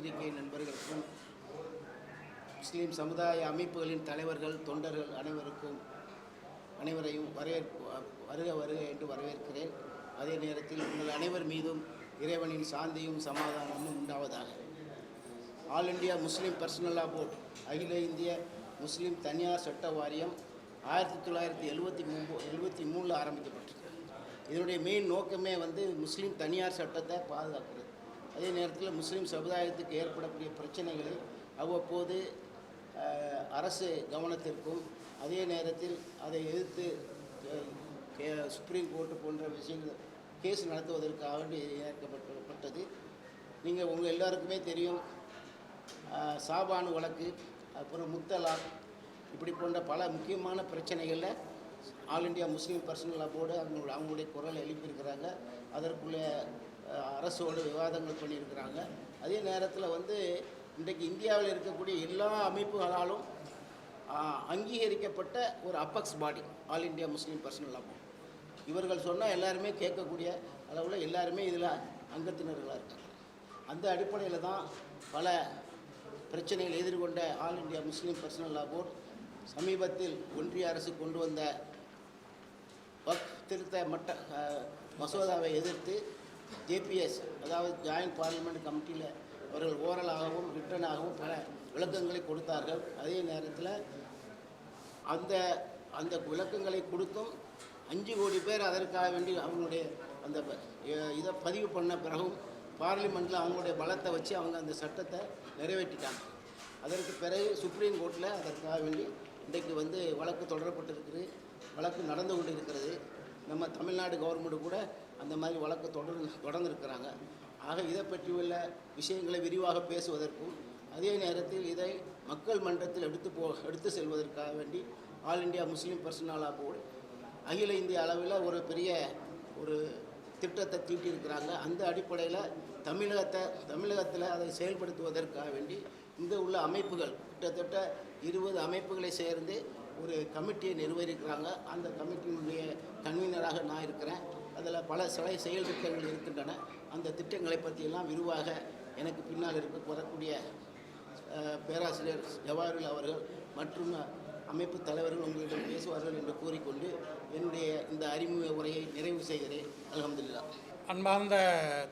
பத்திரிகை நண்பர்களுக்கும் முஸ்லீம் சமுதாய அமைப்புகளின் தலைவர்கள் தொண்டர்கள் அனைவருக்கும் அனைவரையும் வரவேற்பு வருக வருக என்று வரவேற்கிறேன். அதே நேரத்தில் உங்கள் அனைவர் மீதும் இறைவனின் சாந்தியும் சமாதானமும் உண்டாவதாக. All India Muslim personal law board அகில இந்திய முஸ்லீம் தனியார் சட்ட வாரியம் ஆயிரத்தி தொள்ளாயிரத்தி எழுபத்தி மூணு எழுபத்தி மூணில் ஆரம்பிக்கப்பட்டது. இதனுடைய மெயின் நோக்கமே வந்து முஸ்லீம் தனியார் சட்டத்தை பாதுகாக்கிறது. அதே நேரத்தில் முஸ்லீம் சமுதாயத்துக்கு ஏற்படக்கூடிய பிரச்சனைகளை அவ்வப்போது அரசு கவனத்திற்கும் அதே நேரத்தில் அதை எதிர்த்து கே- சுப்ரீம் கோர்ட்டு போன்ற விஷயங்கள் கேஸ் நடத்துவதற்காக வேண்டி ஏற்கப்பட்டப்பட்டது நீங்கள் உங்கள் எல்லாருக்குமே தெரியும் சாபானு வழக்கு அப்புறம் முத்தலாக் இப்படி போன்ற பல முக்கியமான பிரச்சனைகளில் all India Muslim personal board அவங்க அவங்களுடைய குரலை எழுப்பியிருக்கிறாங்க. அதற்குள்ளே அரசோடு விவாதங்கள் பண்ணியிருக்கிறாங்க. அதே நேரத்தில் வந்து இன்றைக்கு இந்தியாவில் இருக்கக்கூடிய எல்லா அமைப்புகளாலும் அங்கீகரிக்கப்பட்ட ஒரு apex body all India Muslim personal அப்போ. இவர்கள் சொன்னால் எல்லாருமே கேட்கக்கூடிய அளவில் எல்லாருமே இதில் அங்கத்தினர்களாக இருக்காங்க. அந்த அடிப்படையில் தான் பல பிரச்சனைகள் எதிர்கொண்ட all India Muslim personal law board சமீபத்தில் ஒன்றிய அரசு கொண்டு வந்த வக்ஃப் திருத்த மட்ட மசோதாவை எதிர்த்து ஜேபிஎஸ் அதாவது ஜாயின்ட் பார்லிமெண்ட் கமிட்டியில் அவர்கள் ஓரலாகவும் ரிட்டனாகவும் பல விளக்கங்களை கொடுத்தார்கள். அதே நேரத்தில் அந்த அந்த விளக்கங்களை கொடுத்தும் அஞ்சு கோடி பேர் அதற்காக வேண்டி அவங்களுடைய அந்த இதை பதிவு பண்ண பிறகும் பார்லிமெண்ட்டில் அவங்களுடைய பலத்தை வச்சு அவங்க அந்த சட்டத்தை நிறைவேற்றிட்டாங்க. அதற்கு பிறகு சுப்ரீம் கோர்ட்டில் அதற்காக வேண்டி இன்றைக்கு வந்து வழக்கு தொடரப்பட்டிருக்கிறது வழக்கு நடந்து கொண்டு இருக்கிறது நம்ம தமிழ்நாடு கவர்மெண்ட் கூட அந்த மாதிரி வழக்கு தொடர்ந்து தொடர்ந்துருக்கிறாங்க. ஆக இதை பற்றியுள்ள விஷயங்களை விரிவாக பேசுவதற்கும் அதே நேரத்தில் இதை மக்கள் மன்றத்தில் எடுத்து போ எடுத்து செல்வதற்காக வேண்டி ஆல் இந்தியா முஸ்லீம் பர்சனலாக லா போர்டு அகில இந்திய அளவில் ஒரு பெரிய ஒரு திட்டத்தை தீட்டியிருக்கிறாங்க. அந்த அடிப்படையில் தமிழகத்தை தமிழகத்தில் அதை செயல்படுத்துவதற்காக வேண்டி இந்த உள்ள அமைப்புகள் கிட்டத்தட்ட இருபது அமைப்புகளை சேர்ந்து ஒரு கமிட்டியை நிர்வகிக்கிறாங்க. அந்த கமிட்டியினுடைய கன்வீனராக நான் இருக்கிறேன். அதில் பல சிலை செயல் திட்டங்கள் இருக்கின்றன. அந்த திட்டங்களை பற்றியெல்லாம் விரிவாக எனக்கு பின்னால் இருக்க வரக்கூடிய பேராசிரியர் ஜவாஹர்லால் அவர்கள் மற்றும் அமைப்பு தலைவர்கள் உங்களிடம் பேசுவார்கள் என்று கூறிக்கொண்டு என்னுடைய இந்த அறிமுக உரையை நிறைவு செய்கிறேன். அலமதுல்லா அன்பார்ந்த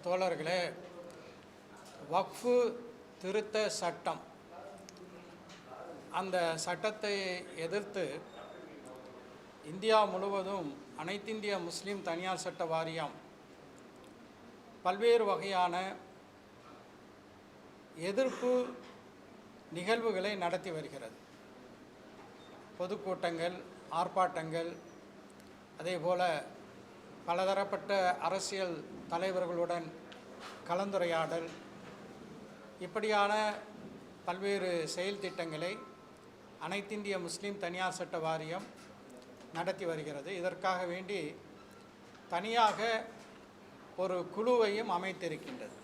தோழர்களே வக்ஃபு திருத்த சட்டம். அந்த சட்டத்தை எதிர்த்து இந்தியா முழுவதும் அனைத்திந்திய முஸ்லீம் தனியார் சட்ட வாரியம் பல்வேறு வகையான எதிர்ப்பு நிகழ்வுகளை நடத்தி வருகிறது. பொதுக்கூட்டங்கள் ஆர்ப்பாட்டங்கள் அதேபோல் பலதரப்பட்ட அரசியல் தலைவர்களுடன் கலந்துரையாடல் இப்படியான பல்வேறு செயல் திட்டங்களை அனைத்திந்திய முஸ்லீம் தனியார் சட்ட வாரியம் நடத்தி வருகிறது. இதற்காக வேண்டி தனியாக ஒரு குழுவையும் அமைத்திருக்கின்றது.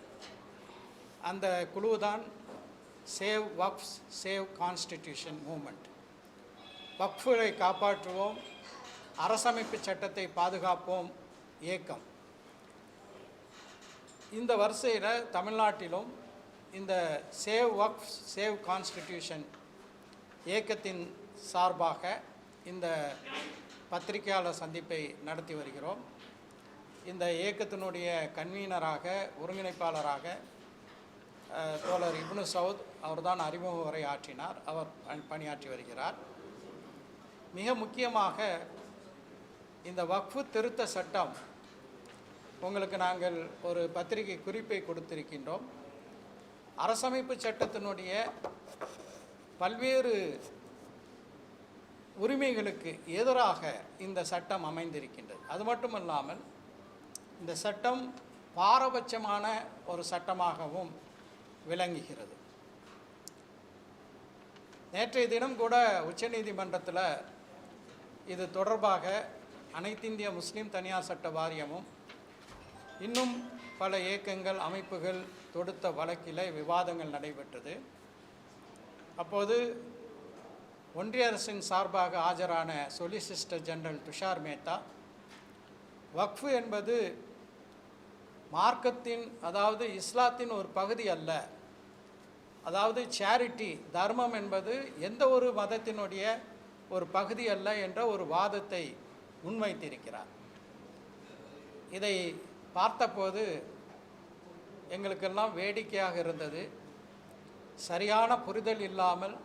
அந்த குழு தான் சேவ் வக்ஃப்ஸ் சேவ் கான்ஸ்டிடியூஷன் மூமெண்ட் வக்ஃபுகளை காப்பாற்றுவோம். அரசமைப்பு சட்டத்தை பாதுகாப்போம். இயக்கம். இந்த வரிசையில் தமிழ்நாட்டிலும் இந்த சேவ் வக்ஃப் சேவ் கான்ஸ்டிடியூஷன் இயக்கத்தின் சார்பாக இந்த பத்திரிகையாளர் சந்திப்பை நடத்தி வருகிறோம். இந்த இயக்கத்தினுடைய கன்வீனராக ஒருங்கிணைப்பாளராக தோழர் இப்னு சவுத் அவர்தான் அறிமுக உரை ஆற்றினார். அவர் பணி- பணியாற்றி வருகிறார். மிக முக்கியமாக இந்த வக்ஃபு திருத்த சட்டம் உங்களுக்கு நாங்கள் ஒரு பத்திரிகை குறிப்பை கொடுத்திருக்கின்றோம். அரசமைப்பு சட்டத்தினுடைய பல்வேறு உரிமைகளுக்கு எதிராக இந்த சட்டம் அமைந்திருக்கின்றது. அது மட்டுமல்லாமல் இந்த சட்டம் பாரபட்சமான ஒரு சட்டமாகவும் விளங்குகிறது. நேற்றைய தினம் கூட உச்சநீதிமன்றத்தில் இது தொடர்பாக அனைத்திந்திய முஸ்லீம் தனியார் சட்ட வாரியமும் இன்னும் பல இயக்கங்கள் அமைப்புகள் தொடுத்த வழக்கில் விவாதங்கள் நடைபெற்றது. அப்போது ஒன்றிய அரசின் சார்பாக ஆஜரான சொலிசிஸ்டர் ஜெனரல் துஷார் மேத்தா வக்ஃபு என்பது மார்க்கத்தின் அதாவது இஸ்லாத்தின் ஒரு பகுதி அல்ல. அதாவது சேரிட்டி தர்மம் என்பது எந்த ஒரு மதத்தினுடைய ஒரு பகுதி அல்ல என்ற ஒரு வாதத்தை முன்வைத்திருக்கிறார். இதை பார்த்தபோது எங்களுக்கெல்லாம் வேடிக்கையாக இருந்தது. சரியான புரிதல் இல்லாமல்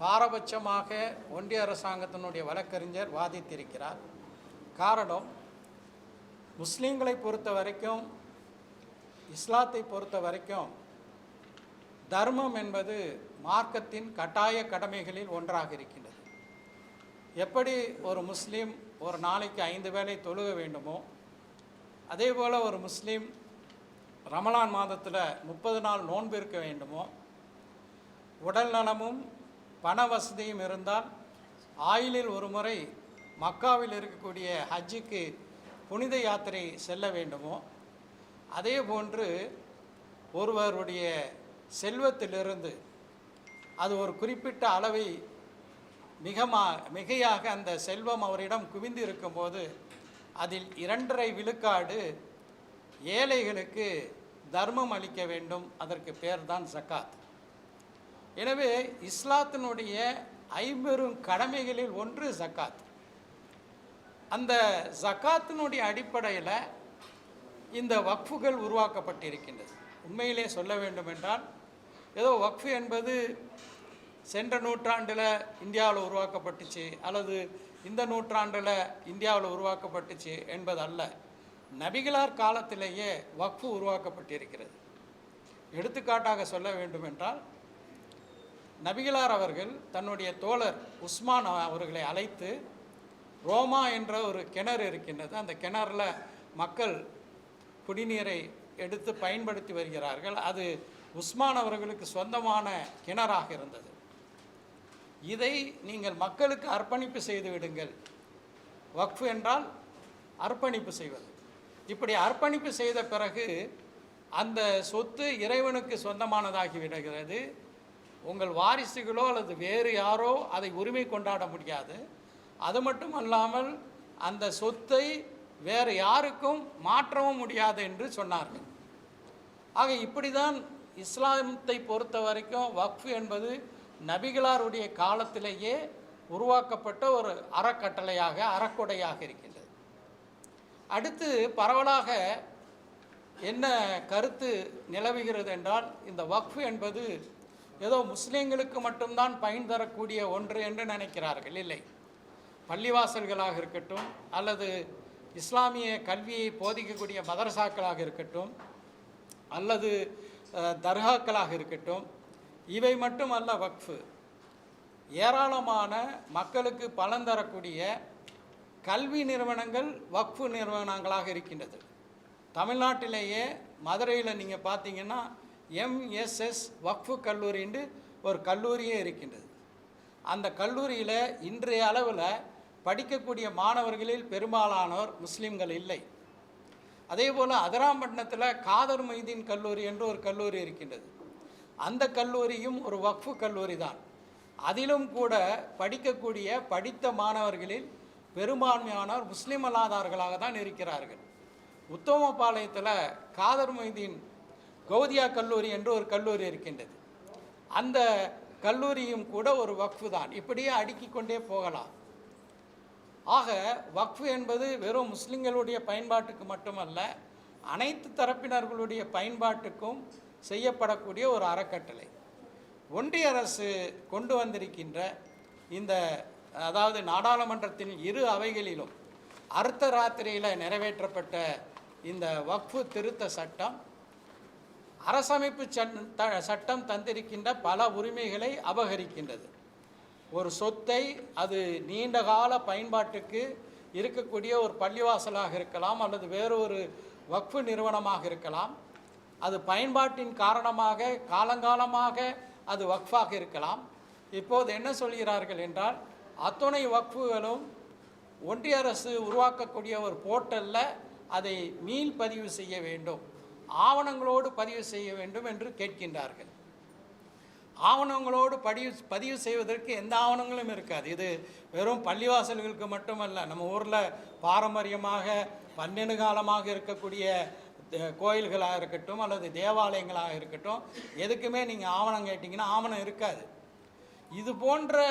பாரபட்சமாக ஒன்றிய அரசாங்கத்தினுடைய வழக்கறிஞர் வாதித்திருக்கிறார். காரணம் முஸ்லீம்களை பொறுத்த வரைக்கும் இஸ்லாத்தை பொறுத்த வரைக்கும் தர்மம் என்பது மார்க்கத்தின் கட்டாய கடமைகளில் ஒன்றாக இருக்கின்றது. எப்படி ஒரு முஸ்லீம் ஒரு நாளைக்கு ஐந்து வேளை தொழுக வேண்டுமோ அதே போல் ஒரு முஸ்லீம் ரமலான் மாதத்தில் முப்பது நாள் நோன்பு இருக்க வேண்டுமோ உடல் நலமும் பண வசதியும் இருந்தால் ஆயிலில் ஒரு முறை மக்காவில் இருக்கக்கூடிய ஹஜ்ஜுக்கு புனித யாத்திரை செல்ல வேண்டுமோ? அதே போன்று ஒருவருடைய செல்வத்திலிருந்து அது ஒரு குறிப்பிட்ட அளவை மிகமா மிகையாக அந்த செல்வம் அவரிடம் குவிந்து இருக்கும்போது அதில் இரண்டரை விழுக்காடு ஏழைகளுக்கு தர்மம் அளிக்க வேண்டும். அதற்கு பேர்தான் ஜக்காத். எனவே இஸ்லாத்தினுடைய ஐம்பெரும் கடமைகளில் ஒன்று ஜக்காத். அந்த ஜக்காத்தினுடைய அடிப்படையில் இந்த வக்ஃபுகள் உருவாக்கப்பட்டிருக்கின்றது. உண்மையிலே சொல்ல வேண்டும் என்றால் ஏதோ வக்ஃபு என்பது சென்ற நூற்றாண்டில் இந்தியாவில் உருவாக்கப்பட்டுச்சு அல்லது இந்த நூற்றாண்டில் இந்தியாவில் உருவாக்கப்பட்டுச்சு என்பது அல்ல நபிகளார் காலத்திலேயே வக்ஃபு உருவாக்கப்பட்டிருக்கிறது. எடுத்துக்காட்டாக சொல்ல வேண்டுமென்றால் நபிகளார் அவர்கள் தன்னுடைய தோழர் உஸ்மான் அவர்களை அழைத்து ரோமா என்ற ஒரு கிணறு இருக்கின்றது. அந்த கிணறுல மக்கள் குடிநீரை எடுத்து பயன்படுத்தி வருகிறார்கள். அது உஸ்மான் அவர்களுக்கு சொந்தமான கிணறாக இருந்தது. இதை நீங்கள் மக்களுக்கு அர்ப்பணிப்பு செய்து விடுங்கள். வக்ஃபு என்றால் அர்ப்பணிப்பு செய்வது. இப்படி அர்ப்பணிப்பு செய்த பிறகு அந்த சொத்து இறைவனுக்கு சொந்தமானதாகி விடுகிறது. உங்கள் வாரிசுகளோ அல்லது வேறு யாரோ அதை உரிமை கொண்டாட முடியாது. அது மட்டும் அல்லாமல் அந்த சொத்தை வேறு யாருக்கும் மாற்றவும் முடியாது என்று சொன்னார்கள். ஆக இப்படி தான் இஸ்லாமத்தை பொறுத்த வரைக்கும் வக்ஃபு என்பது நபிகளாருடைய காலத்திலேயே உருவாக்கப்பட்ட ஒரு அறக்கட்டளையாக அறக்கொடையாக இருக்கின்றது. அடுத்து பரவலாக என்ன கருத்து நிலவுகிறது என்றால் இந்த வக்ஃபு என்பது ஏதோ முஸ்லீம்களுக்கு மட்டும்தான் பயன் தரக்கூடிய ஒன்று என்று நினைக்கிறார்கள். இல்லை. பள்ளிவாசல்களாக இருக்கட்டும் அல்லது இஸ்லாமிய கல்வியை போதிக்கக்கூடிய மதரசாக்களாக இருக்கட்டும் அல்லது தர்காக்களாக இருக்கட்டும் இவை மட்டுமல்ல வக்ஃபு. ஏராளமான மக்களுக்கு பலன் தரக்கூடிய கல்வி நிறுவனங்கள் வக்ஃபு நிறுவனங்களாக இருக்கின்றது. தமிழ்நாட்டிலேயே மதுரையில் நீங்கள் பார்த்தீங்கன்னா எம்எஸ்எஸ் வக்ஃபு கல்லூரின்னு ஒரு கல்லூரியே இருக்கின்றது. அந்த கல்லூரியில் இன்றைய அளவில் படிக்கக்கூடிய மாணவர்களில் பெரும்பாலானோர் முஸ்லீம்கள் இல்லை. அதே போல் அதராம்பட்டினத்தில் காதர் மைதீன் கல்லூரி என்று ஒரு கல்லூரி இருக்கின்றது. அந்த கல்லூரியும் ஒரு வக்ஃபு கல்லூரி தான் அதிலும் கூட படிக்கக்கூடிய படித்த மாணவர்களில் பெரும்பான்மையானோர் முஸ்லீம் அல்லாதார்களாக தான் இருக்கிறார்கள். உத்தமபாளையத்தில் காதர் மைதீன் கௌதியா கல்லூரி என்று ஒரு கல்லூரி இருக்கின்றது. அந்த கல்லூரியும் கூட ஒரு வக்ஃபு தான். இப்படியே அடுக்கிக் கொண்டே போகலாம். ஆக வக்ஃபு என்பது வெறும் முஸ்லிம்களுடைய பயன்பாட்டுக்கு மட்டுமல்ல அனைத்து தரப்பினர்களுடைய பயன்பாட்டுக்கும் செய்யப்படக்கூடிய ஒரு அறக்கட்டளை. ஒன்றிய அரசு கொண்டு வந்திருக்கின்ற இந்த அதாவது நாடாளுமன்றத்தின் இரு அவைகளிலும் அர்த்த ராத்திரியில் நிறைவேற்றப்பட்ட இந்த வக்ஃபு திருத்த சட்டம் அரசமைப்பு த- சட்டம் தந்திருக்கின்ற பல உரிமைகளை அபகரிக்கின்றது. ஒரு சொத்தை அது நீண்ட கால பயன்பாட்டுக்கு இருக்கக்கூடிய ஒரு பள்ளிவாசலாக இருக்கலாம் அல்லது வேறொரு வக்ஃபு நிறுவனமாக இருக்கலாம். அது பயன்பாட்டின் காரணமாக காலங்காலமாக அது வக்ஃபாக இருக்கலாம். இப்போது என்ன சொல்கிறார்கள் என்றால் அத்துணை வக்ஃபுகளும் ஒன்றிய அரசு உருவாக்கக்கூடிய ஒரு போர்ட்டலில் அதை மீள் பதிவு செய்ய வேண்டும். ஆவணங்களோடு பதிவு செய்ய வேண்டும் என்று கேட்கின்றார்கள். ஆவணங்களோடு பதிவு பதிவு செய்வதற்கு எந்த ஆவணங்களும் இருக்காது. இது வெறும் பள்ளிவாசல்களுக்கு மட்டுமல்ல நம்ம ஊரில் பாரம்பரியமாக பன்னெண்டு காலமாக இருக்கக்கூடிய கோயில்களாக இருக்கட்டும் அல்லது தேவாலயங்களாக இருக்கட்டும் எதுக்குமே நீங்கள் ஆவணம் கேட்டிங்கன்னா ஆவணம் இருக்காது. இது போன்ற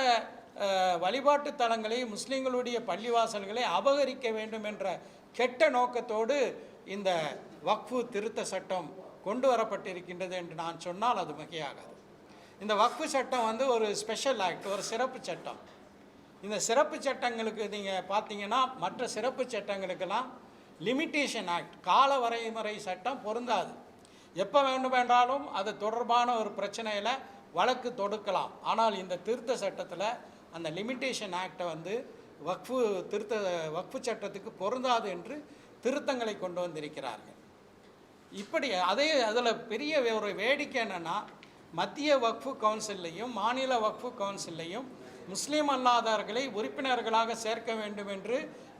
வழிபாட்டு தலங்களை முஸ்லீம்களுடைய பள்ளிவாசல்களை அபகரிக்க வேண்டும் என்ற கெட்ட நோக்கத்தோடு இந்த வக்ஃபு திருத்த சட்டம் கொண்டு வரப்பட்டிருக்கின்றது என்று நான் சொன்னால் அது மிகையாகாது. இந்த வக்ஃபு சட்டம் வந்து ஒரு ஸ்பெஷல் ஆக்ட் ஒரு சிறப்பு சட்டம். இந்த சிறப்பு சட்டங்களுக்கு நீங்கள் பார்த்தீங்கன்னா மற்ற சிறப்பு சட்டங்களுக்கெல்லாம் லிமிட்டேஷன் ஆக்ட் கால வரைமுறை சட்டம் பொருந்தாது. எப்போ வேண்டுமென்றாலும் அது தொடர்பான ஒரு பிரச்சனையில் வழக்கு தொடுக்கலாம். ஆனால் இந்த திருத்த சட்டத்தில் அந்த லிமிட்டேஷன் ஆக்டை வந்து வக்ஃபு திருத்த வக்ஃபு சட்டத்துக்கு பொருந்தாது என்று திருத்தங்களை கொண்டு வந்திருக்கிறார்கள். இப்படி அதே அதில் பெரிய ஒரு வேடிக்கை என்னென்னா மத்திய வக்ஃபு கவுன்சில்லையும் மாநில வக்ஃபு கவுன்சில்லையும் முஸ்லீம் அல்லாதவர்களை உறுப்பினர்களாக சேர்க்க வேண்டும் என்று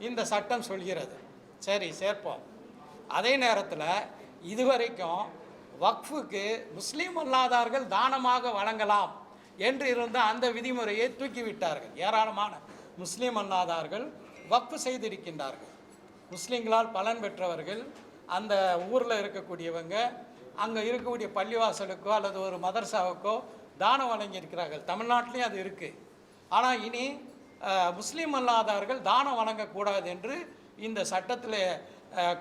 இந்த சட்டம் சொல்கிறது. சரி சேர்ப்போம். அதே நேரத்தில் இதுவரைக்கும் வக்ஃபுக்கு முஸ்லீம் அல்லாதார்கள் தானமாக வழங்கலாம். என்று இருந்த அந்த விதிமுறையை தூக்கிவிட்டார்கள். ஏராளமான முஸ்லீம் அல்லாதார்கள் வக்ஃபு செய்திருக்கின்றார்கள். முஸ்லீம்களால் பலன் பெற்றவர்கள் அந்த ஊரில் இருக்கக்கூடியவங்க அங்கே இருக்கக்கூடிய பள்ளிவாசலுக்கோ அல்லது ஒரு மதர்சாவுக்கோ தானம் வழங்கியிருக்கிறார்கள். தமிழ்நாட்டிலையும் அது இருக்குது ஆனால் இனி முஸ்லீம் அல்லாதார்கள் தானம் வழங்கக்கூடாது என்று இந்த சட்டத்தில்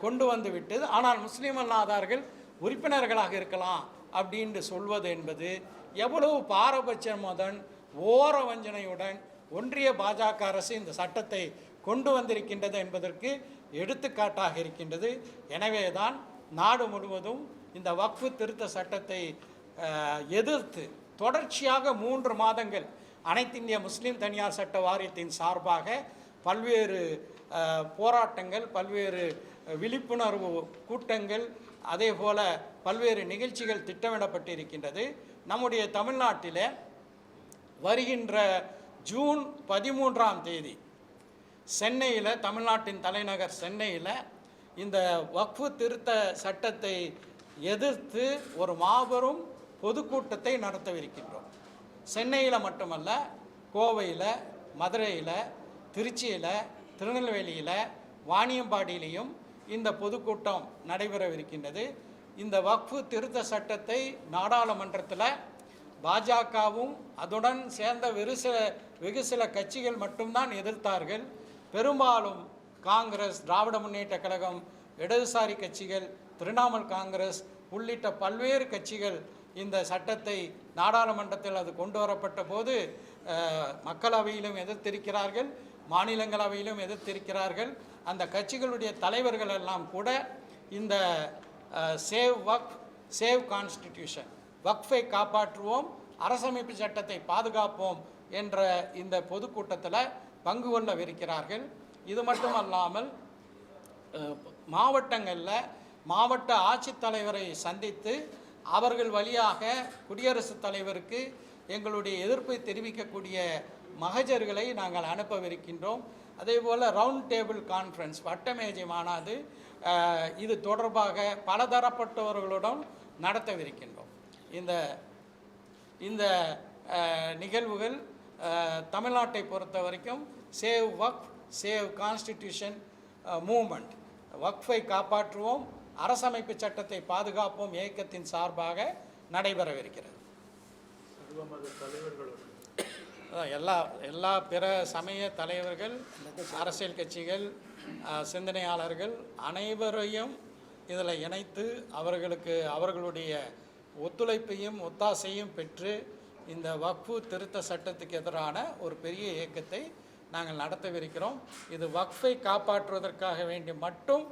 கொண்டு வந்து விட்டது. ஆனால் முஸ்லீம் அல்லாதார்கள் உறுப்பினர்களாக இருக்கலாம். அப்படின்னு சொல்வது என்பது எவ்வளவு பாரபட்சமுடன் ஓர வஞ்சனையுடன் ஒன்றிய பாஜக அரசு இந்த சட்டத்தை கொண்டு வந்திருக்கின்றது என்பதற்கு எடுத்துக்காட்டாக இருக்கின்றது. எனவே தான் நாடு முழுவதும் இந்த வக்ஃபு திருத்த சட்டத்தை எதிர்த்து தொடர்ச்சியாக மூன்று மாதங்கள் அனைத்து இந்திய முஸ்லீம் தனியார் சட்ட வாரியத்தின் சார்பாக பல்வேறு போராட்டங்கள் பல்வேறு விழிப்புணர்வு கூட்டங்கள் அதே போல பல்வேறு நிகழ்ச்சிகள் திட்டமிடப்பட்டிருக்கின்றது. நம்முடைய தமிழ்நாட்டில் வருகின்ற ஜூன் பதிமூன்றாம் தேதி சென்னையில் தமிழ்நாட்டின் தலைநகர் சென்னையில் இந்த வக்ஃபு திருத்த சட்டத்தை எதிர்த்து ஒரு மாபெரும் பொதுக்கூட்டத்தை நடத்தவிருக்கின்றோம். சென்னையில் மட்டுமல்ல கோவையில் மதுரையில் திருச்சியில் திருநெல்வேலியில் வாணியம்பாடியிலையும் இந்த பொதுக்கூட்டம் நடைபெறவிருக்கின்றது. இந்த வக்ஃபு திருத்த சட்டத்தை நாடாளுமன்றத்தில் பாஜகவும் அதுடன் சேர்ந்த வெறு சில வெகு சில கட்சிகள் மட்டும்தான் எதிர்த்தார்கள். பெரும்பாலும் காங்கிரஸ் திராவிட முன்னேற்ற கழகம் இடதுசாரி கட்சிகள் திரிணாமுல் காங்கிரஸ் உள்ளிட்ட பல்வேறு கட்சிகள் இந்த சட்டத்தை நாடாளுமன்றத்தில் அது கொண்டு வரப்பட்ட போது மக்களவையிலும் எதிர்த்திருக்கிறார்கள். மாநிலங்களவையிலும் எதிர்த்திருக்கிறார்கள். அந்த கட்சிகளுடைய தலைவர்கள் எல்லாம் கூட இந்த சேவ் வக் சேவ் கான்ஸ்டிடியூஷன் வக்ஃபை காப்பாற்றுவோம் அரசமைப்பு சட்டத்தை பாதுகாப்போம் என்ற இந்த பொதுக்கூட்டத்தில் பங்கு கொள்ளவிருக்கிறார்கள். இது மட்டுமல்லாமல் மாவட்டங்களில் மாவட்ட ஆட்சித்தலைவரை சந்தித்து அவர்கள் வழியாக குடியரசுத் தலைவருக்கு எங்களுடைய எதிர்ப்பை தெரிவிக்கக்கூடிய மகஜர்களை நாங்கள் அனுப்பவிருக்கின்றோம். அதே போல் ரவுண்ட் டேபிள் கான்ஃபரன்ஸ் வட்டமேஜை மாநாடு இது தொடர்பாக பலதரப்பட்டவர்களுடன் நடத்தவிருக்கின்றோம். இந்த இந்த நிகழ்வுகள் தமிழ்நாட்டை பொறுத்த வரைக்கும் save Waqf save constitution movement வக்ஃபை காப்பாற்றுவோம் அரசமைப்பு சட்டத்தை பாதுகாப்போம் இயக்கத்தின் சார்பாக நடைபெறவிருக்கிறது. தலைவர்களுடன் எல்லா எல்லா பிற சமய தலைவர்கள் அரசியல் கட்சிகள் சிந்தனையாளர்கள் அனைவரையும் இதில் இணைத்து அவர்களுக்கு அவர்களுடைய ஒத்துழைப்பையும் ஒத்தாசையும் பெற்று இந்த வக்ஃபு திருத்த சட்டத்துக்கு எதிரான ஒரு பெரிய இயக்கத்தை நாங்கள் நடத்தவிருக்கிறோம். இது வக்ஃபை காப்பாற்றுவதற்காக வேண்டி மட்டும்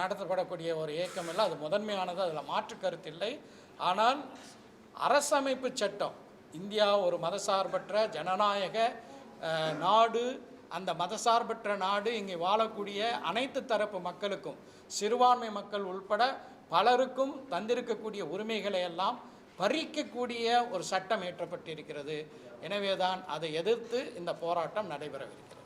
நடத்தப்படக்கூடிய ஒரு இயக்கம் இல்லை அது முதன்மையானது. அதில் மாற்று கருத்து இல்லை. ஆனால் அரசமைப்பு சட்டம் இந்தியா ஒரு மதசார்பற்ற ஜனநாயக நாடு. அந்த மதசார்பற்ற நாடு இங்கே வாழக்கூடிய அனைத்து தரப்பு மக்களுக்கும் சிறுபான்மை மக்கள் உள்பட பலருக்கும் தந்திருக்கக்கூடிய உரிமைகளை எல்லாம் பறிக்கக்கூடிய ஒரு சட்டம் இயற்றப்பட்டிருக்கிறது எனவேதான் அதை எதிர்த்து இந்த போராட்டம் நடைபெறவிருக்கிறது.